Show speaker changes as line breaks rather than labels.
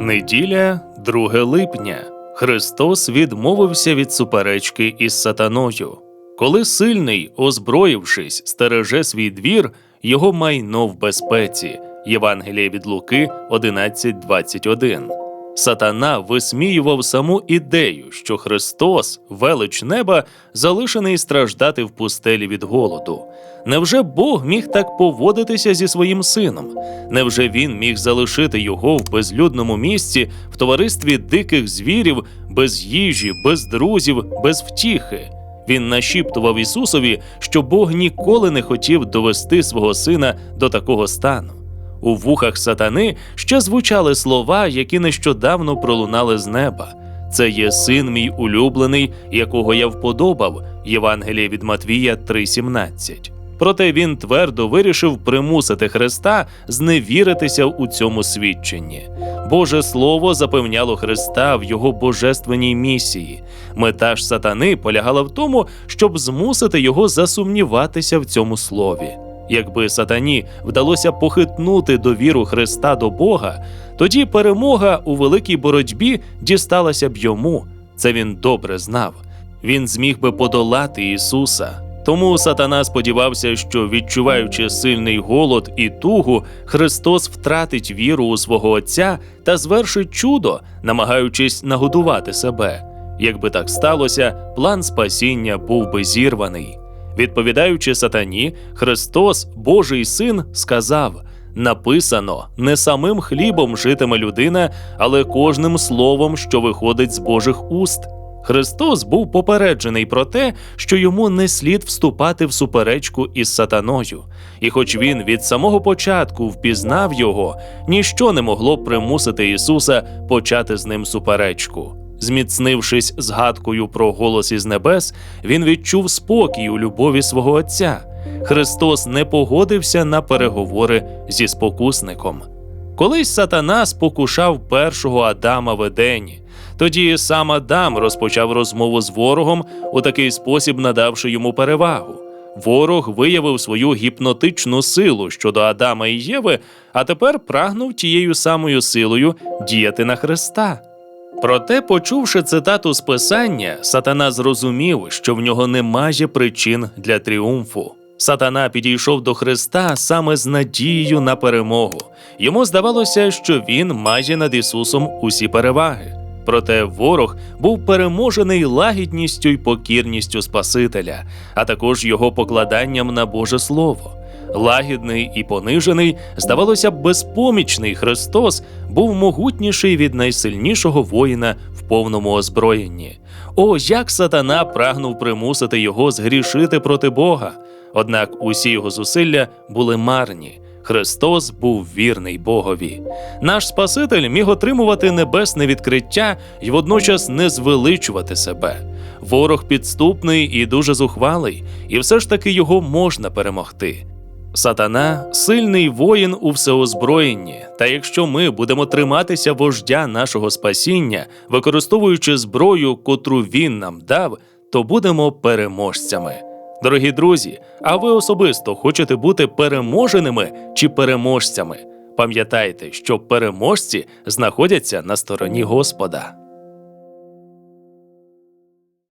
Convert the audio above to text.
Неділя, 2 липня. Христос відмовився від суперечки із сатаною. Коли сильний, озброївшись, стереже свій двір, його майно в безпеці. Євангеліє від Луки 11.21. Сатана висміював саму ідею, що Христос, велич неба, залишений страждати в пустелі від голоду. Невже Бог міг так поводитися зі своїм сином? Невже він міг залишити його в безлюдному місці в товаристві диких звірів, без їжі, без друзів, без втіхи? Він нашіптував Ісусові, що Бог ніколи не хотів довести свого сина до такого стану. У вухах сатани ще звучали слова, які нещодавно пролунали з неба. Це є син мій улюблений, якого я вподобав. Євангеліє від Матвія 3:17. Проте він твердо вирішив примусити Христа зневіритися у цьому свідченні. Боже Слово запевняло Христа в його божественній місії. Мета ж сатани полягала в тому, щоб змусити його засумніватися в цьому слові. Якби сатані вдалося похитнути довіру Христа до Бога, тоді перемога у великій боротьбі дісталася б йому. Це він добре знав. Він зміг би подолати Ісуса. Тому сатана сподівався, що, відчуваючи сильний голод і тугу, Христос втратить віру у свого Отця та звершить чудо, намагаючись нагодувати себе. Якби так сталося, план спасіння був би зірваний. Відповідаючи сатані, Христос, Божий син, сказав: Написано, не самим хлібом житиме людина, але кожним словом, що виходить з Божих уст. Христос був попереджений про те, що йому не слід вступати в суперечку із сатаною, і хоч він від самого початку впізнав його, ніщо не могло примусити Ісуса почати з ним суперечку. Зміцнившись згадкою про голос із небес, він відчув спокій у любові свого Отця. Христос не погодився на переговори зі спокусником. Колись сатана спокушав першого Адама в Едені. Тоді сам Адам розпочав розмову з ворогом, у такий спосіб надавши йому перевагу. Ворог виявив свою гіпнотичну силу щодо Адама і Єви, а тепер прагнув тією самою силою діяти на Христа. Проте, почувши цитату з писання, сатана зрозумів, що в нього немає причин для тріумфу. Сатана підійшов до Христа саме з надією на перемогу. Йому здавалося, що він має над Ісусом усі переваги. Проте ворог був переможений лагідністю й покірністю Спасителя, а також його покладанням на Боже Слово. Лагідний і понижений, здавалося б, безпомічний Христос був могутніший від найсильнішого воїна в повному озброєнні. О, як сатана прагнув примусити його згрішити проти Бога! Однак усі його зусилля були марні. Христос був вірний Богові. Наш Спаситель міг отримувати небесне відкриття і водночас не звеличувати себе. Ворог підступний і дуже зухвалий, і все ж таки його можна перемогти. Сатана сильний воїн у всеозброєнні, та якщо ми будемо триматися вождя нашого спасіння, використовуючи зброю, котру він нам дав, то будемо переможцями. Дорогі друзі, а ви особисто хочете бути переможеними чи переможцями? Пам'ятайте, що переможці знаходяться на стороні Господа.